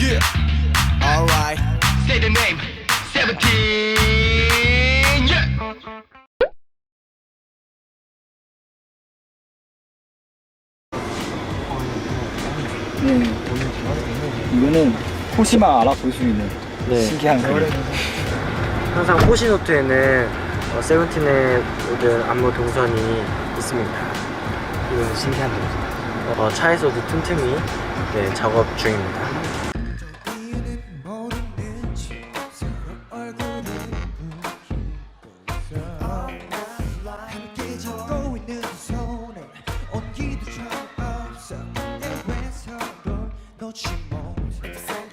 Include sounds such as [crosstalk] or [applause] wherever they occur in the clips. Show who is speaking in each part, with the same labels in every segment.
Speaker 1: Yeah. Alright.
Speaker 2: Say the name. Seventeen. Yeah.
Speaker 3: 이거는 호시만 알아볼 수 있는
Speaker 4: 네.
Speaker 3: 신기한 그림.
Speaker 4: 항상 호시노트에는 어, 세븐틴의 모든 안무 동선이 있습니다. 이건 신기한 동선. 어, 차에서도 틈틈이 네, 작업 중입니다.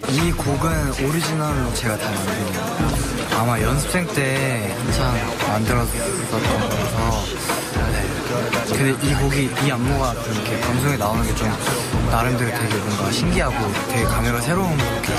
Speaker 5: 이 곡은 오리지널로 제가 다 거예요. 아마 연습생 때 한창 만들었었던 거라서 네. 근데 이 곡이 이 안무가 좀 이렇게 방송에 나오는 게 좀 나름대로 되게 뭔가 신기하고 되게 감회가 새로운 것 같아요.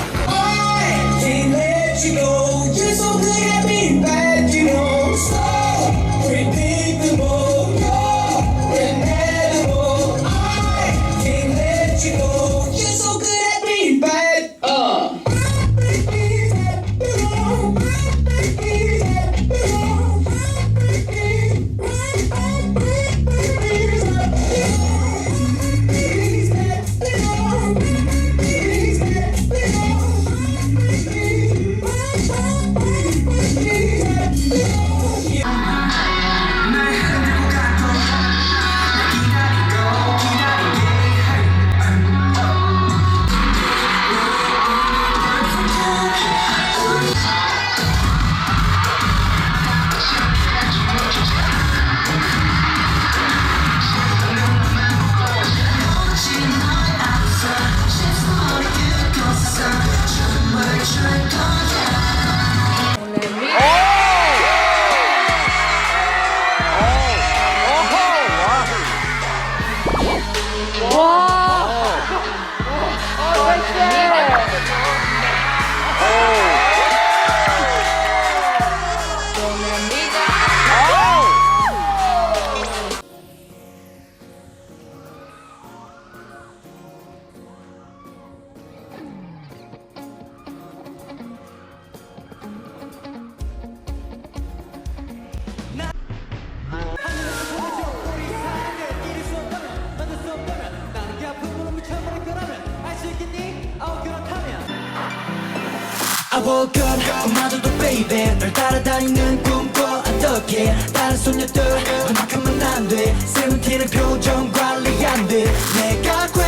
Speaker 6: I woke up 꿈마저도 baby. 널 따라다니는 꿈꿔 어떡해? 다른 소녀들 너만큼은 안돼. 세븐틴은 표정 관리 안돼. 내가 돼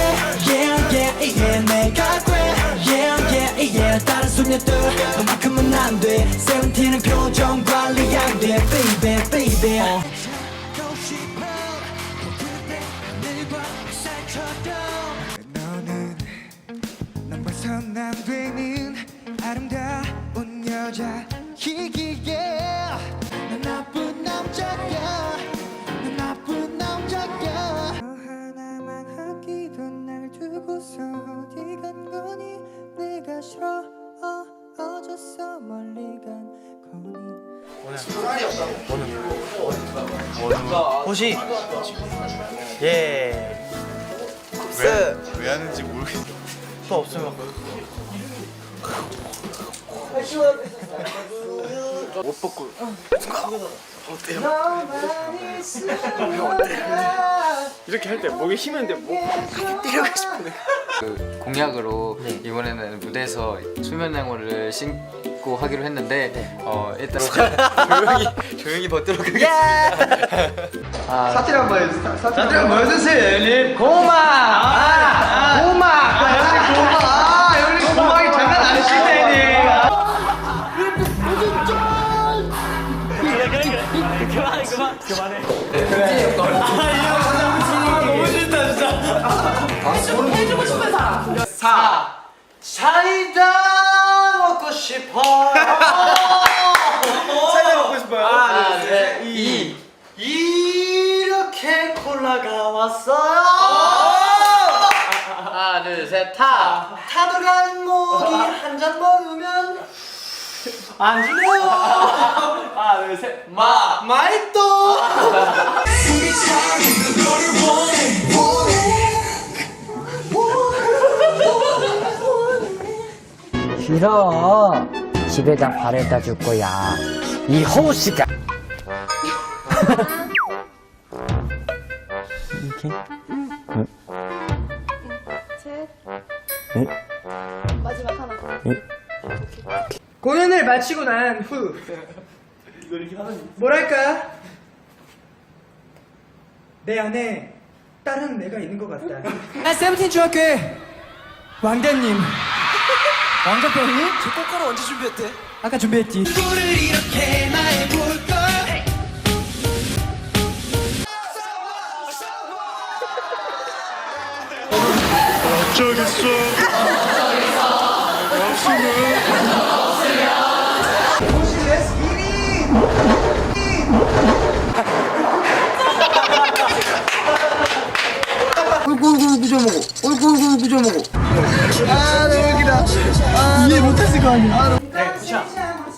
Speaker 6: yeah yeah yeah. 내가 돼 yeah yeah yeah. 다른 소녀들
Speaker 7: 아름다운 여자이기에 넌 나쁜 남자야. 넌 나쁜 남자야. 너 하나만 하기도 날 두고서 어디 간 거니? 내가 싫어. 어, 어졌어 멀리 간 거니?
Speaker 4: 호시! 예.
Speaker 1: 왜, 왜 하는지 모르겠어.
Speaker 4: 또 없으면
Speaker 1: 옷 벗고. 이렇게 할 때 목에 힘이 있는데 목 때려가 싶은데.
Speaker 8: 그 공약으로 이번에는 무대에서 수면 양호를 신고 하기로 했는데 어 일단 조용히 [laughs] 조용히 벗도록 하겠습니다.
Speaker 4: 사투리 한번 해주세요. 사투리 한번 보여주세요, 고마! 사이다 먹고 싶어. [laughs] 사이다 먹고 싶어요. 하나, 둘, 이. 이렇게 콜라가 왔어요. 하나, 둘, 셋, 타. 타들어간 목이 [laughs] 한잔 먹으면 안 주네요. 하나, 둘, 셋, 마. 마이또. [laughs]
Speaker 6: 싫어. 집에다 바래다 줄 거야. 이 호시가. 이렇게?
Speaker 9: 마지막 하나.
Speaker 10: 공연을 마치고 난 후 뭐랄까 내 안에 다른 내가 있는 것 같다 아 세븐틴 중학교의 왕자님 왕자병이? 저 꽃가루 언제 준비했대? 아까 준비했지 [laughs]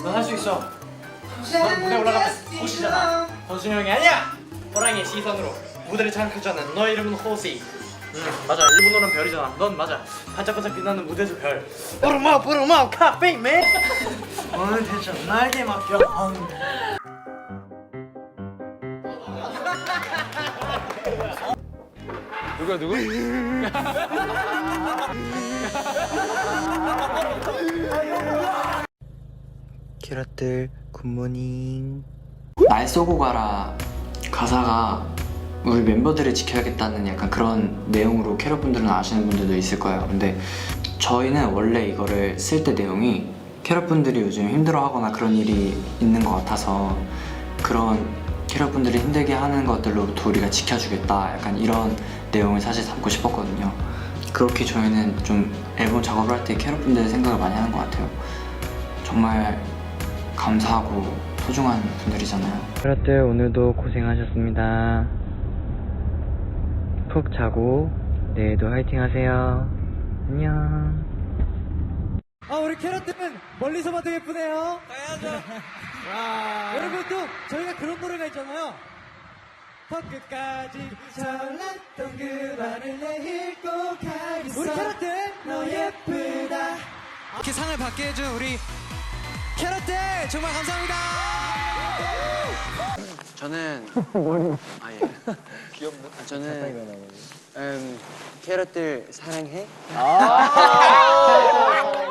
Speaker 4: 넌할 수 있어. 넌 무대 올라가면 호시잖아. 호시 형이 아니야. 호랑이의 시선으로 무대를 장악했잖아. 너 이름은 호시. 응 맞아 일본어는 별이잖아. 넌 맞아 반짝반짝 빛나는 무대에서 별. 부르마 부르마 카페 맨. 오늘 대체 나에게 맡겨. [laughs] 누가 누구?
Speaker 5: 캐럿들 굿모닝 날 쏘고 가라. 가사가 우리 멤버들을 지켜야겠다는 약간 그런 내용으로 캐럿분들은 아시는 분들도 있을 거예요. 근데 저희는 원래 이거를 쓸 때 내용이 캐럿분들이 요즘 힘들어하거나 그런 일이 있는 것 같아서 그런 캐럿분들이 힘들게 하는 것들로부터 우리가 지켜주겠다 약간 이런 내용을 사실 담고 싶었거든요 그렇게 저희는 좀 앨범 작업을 할 때 캐럿분들 생각을 많이 하는 것 같아요 정말 감사하고 소중한 분들이잖아요. 여러분들 오늘도 고생하셨습니다. 푹 자고 내일도 화이팅 하세요. 안녕.
Speaker 10: 아 우리 캐럿들은 멀리서 봐도 예쁘네요 [laughs] 여러분 또 저희가 그런 더 끝까지 설렜던 그 말을 내일 꼭 하겠어 우리 캐럿들 너 예쁘다 이렇게 상을 받게 해준 우리 캐럿들 정말 감사합니다
Speaker 11: 저는 [laughs] 아 예. 귀엽네. 저는 음 캐럿들 사랑해. [laughs]